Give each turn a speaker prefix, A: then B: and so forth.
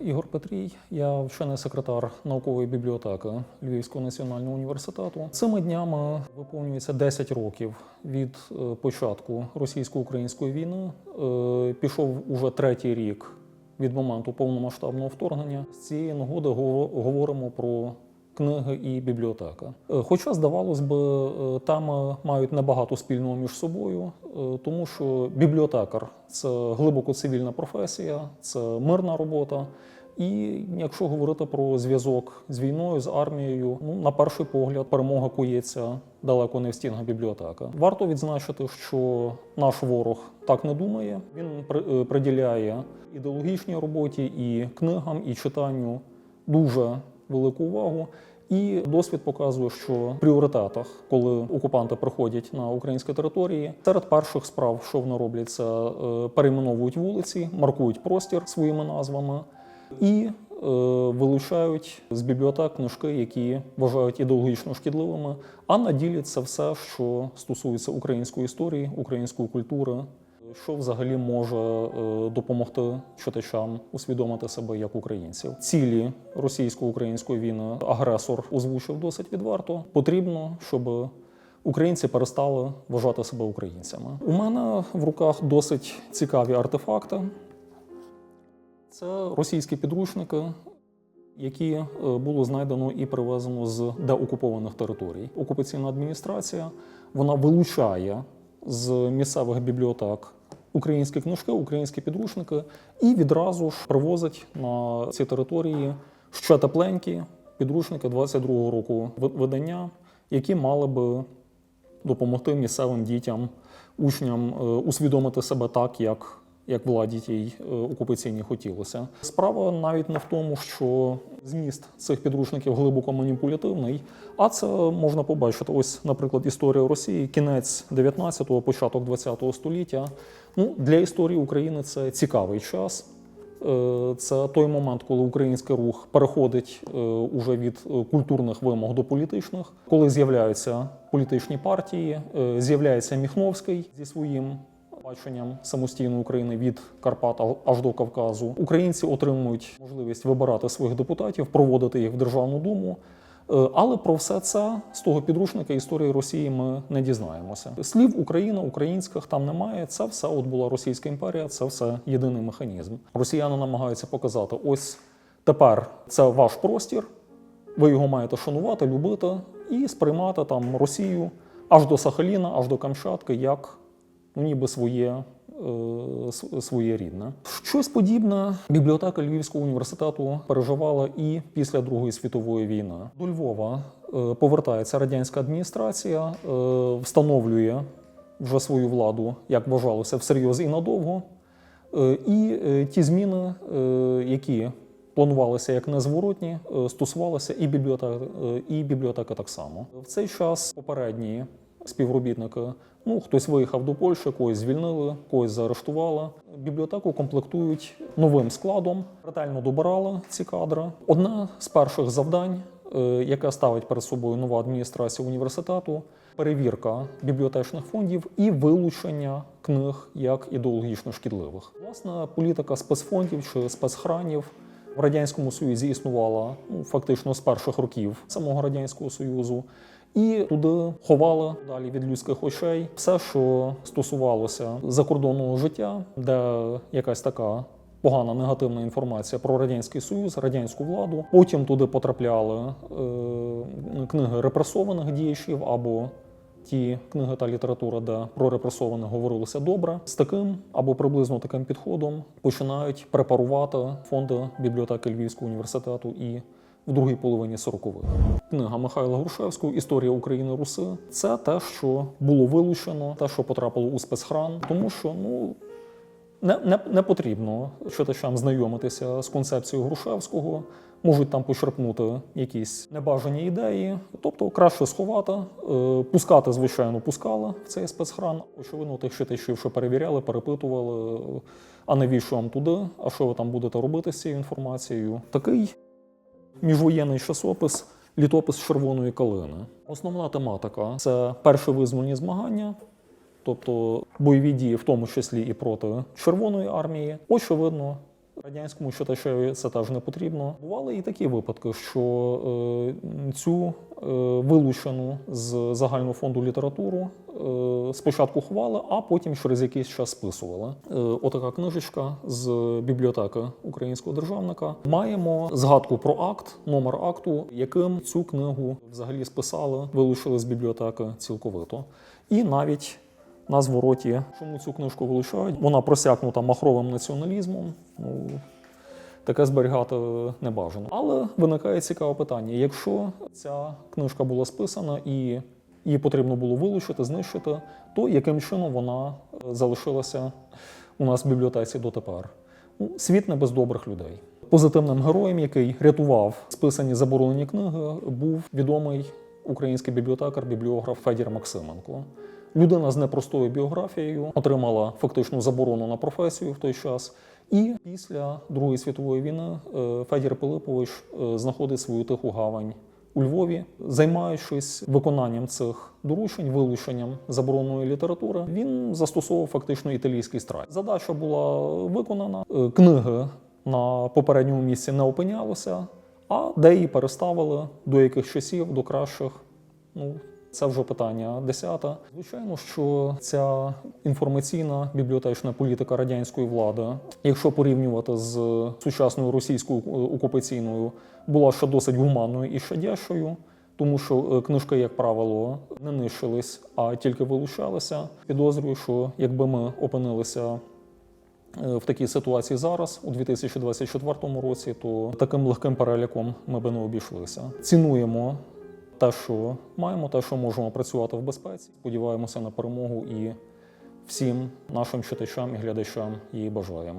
A: Ігор Петрій. Я вчений секретар наукової бібліотеки Львівського національного університету. Цими днями виповнюється 10 років від е, початку російсько-української війни. Е, Пішов уже третій рік від моменту повномасштабного вторгнення. З цієї нагоди гово- говоримо про книги і бібліотека. Е, Хоча, здавалось би, е, теми мають небагато спільного між собою, е, тому що бібліотекар це глибоко цивільна професія, це мирна робота. І якщо говорити про зв'язок з війною, з армією, ну на перший погляд, перемога кується далеко не в стінах бібліотека. Варто відзначити, що наш ворог так не думає. Він е, приділяє ідеологічній роботі і книгам, і читанню дуже велику увагу. І досвід показує, що в пріоритетах, коли окупанти приходять на українські території, серед перших справ, що вони роблять, це е, перейменовують вулиці, маркують простір своїми назвами і е, вилучають з бібліотек книжки, які вважають ідеологічно шкідливими, а на ділі це все, що стосується української історії, української культури, що взагалі може е, допомогти читачам усвідомити себе як українців. Цілі російсько-української війни агресор озвучив досить відверто. Потрібно, щоб українці перестали вважати себе українцями. У мене в руках досить цікаві артефакти. Це російські підручники, які е, було знайдено і привезено з деокупованих територій. Окупаційна адміністрація вона вилучає з місцевих бібліотек українські книжки, українські підручники і відразу ж привозить на ці території ще тепленькі підручники 22-го року ви- видання, які мали би допомогти місцевим дітям, учням е, усвідомити себе так, як, як владі тій е, окупаційній хотілося. Справа навіть не в тому, що зміст цих підручників глибоко маніпулятивний, а це можна побачити. Ось, наприклад, історія Росії, кінець 19-го, початок 20-го століття. Ну, для історії України це цікавий час. Е, Це той момент, коли український рух переходить е, уже від культурних вимог до політичних, коли з'являються політичні партії, з'являється Міхновський зі своїм баченням самостійної України від Карпат аж до Кавказу. Українці отримують можливість вибирати своїх депутатів, проводити їх в Державну думу. Е, Але про все це з того підручника історії Росії ми не дізнаємося. Слів Україна, українських там немає. Це все от була Російська імперія, це все єдиний механізм. Росіяни намагаються показати: ось тепер це ваш простір, ви його маєте шанувати, любити і сприймати там Росію аж до Сахаліна, аж до Камчатки, як ну, ніби своє. е, Своє рідне. Щось подібне бібліотека Львівського університету переживала і після Другої світової війни. До Львова е, повертається радянська адміністрація, е, встановлює вже свою владу, як вважалося, всерйоз і надовго. І ті зміни, які планувалися як незворотні, стосувалися і бібліотеки, і бібліотеки так само. В цей час попередні співробітники, ну хтось виїхав до Польщі, когось звільнили, когось заарештували. Бібліотеку комплектують новим складом, ретельно добирали ці кадри. Одне з перших завдань, е, яке ставить перед собою нова адміністрація університету, перевірка бібліотечних фондів і вилучення книг як ідеологічно шкідливих. Власне, політика спецфондів чи спецхранів в радянському союзі існувала ну, фактично з перших років самого радянського союзу. І туди ховали далі від людських очей все, що стосувалося закордонного життя, де якась така погана негативна інформація про радянський союз, радянську владу. Потім туди потрапляли е, книги репресованих діячів або ті книги та література, де про репресованих говорилося добре. З таким або приблизно таким підходом починають препарувати фонди бібліотеки Львівського університету і в другій половині 40-х. Книга Михайла Грушевського Історія України Руси це те, що було вилучено, те, що потрапило у спецхран, тому що ну. Не, не, не потрібно читачам знайомитися з концепцією Грушевського, можуть там почерпнути якісь небажані ідеї. Тобто краще сховати, е, пускати, звичайно, пускали в цей спецхран. Очевидно, тих читачів, що перевіряли, перепитували, а навіщо вам туди, а що ви там будете робити з цією інформацією. Такий міжвоєнний часопис Літопис червоної калини. Основна тематика це перші визвольні змагання, тобто бойові дії, в тому числі і проти Червоної армії. Очевидно, Радянському читачеві це теж не потрібно. Бували і такі випадки, що е, цю е, вилучену з загального фонду літературу е, спочатку ховали, а потім через якийсь час списували. Отака книжечка з бібліотеки українського державника. Маємо згадку про акт, номер акту, яким цю книгу взагалі списали, вилучили з бібліотеки цілковито. І навіть на звороті, чому цю книжку вилучають, вона просякнута махровим націоналізмом. Ну, таке зберігати не бажано. Але виникає цікаве питання: якщо ця книжка була списана і її потрібно було вилучити, знищити, то яким чином вона е, залишилася у нас в бібліотеці дотепер? Ну, світ не без добрих людей. Позитивним героєм, який рятував списані заборонені книги, був відомий український бібліотекар, бібліограф Федір Максименко. Людина з непростою біографією отримала фактичну заборону на професію в той час. І після Другої світової війни е, Федір Пилипович е, знаходить свою тиху гавань у Львові, займаючись виконанням цих доручень, вилученням забороненої літератури, він застосовував фактично італійський страйк. Задача була виконана. Е, Книги на попередньому місці не опинялися, а де її переставили до яких часів, до кращих. Ну, це вже питання десяте. Звичайно, що ця інформаційна бібліотечна політика радянської влади, якщо порівнювати з сучасною російською е, окупаційною, була ще досить гуманною і щадящою, тому що е, книжки, як правило, не нищились, а тільки вилучалися. Підозрюю, що якби ми опинилися е, в такій ситуації зараз, у 2024 році, то таким легким переліком ми би не обійшлися. Цінуємо те, що маємо, те, що можемо працювати в безпеці. Сподіваємося на перемогу і всім нашим читачам і глядачам її бажаємо.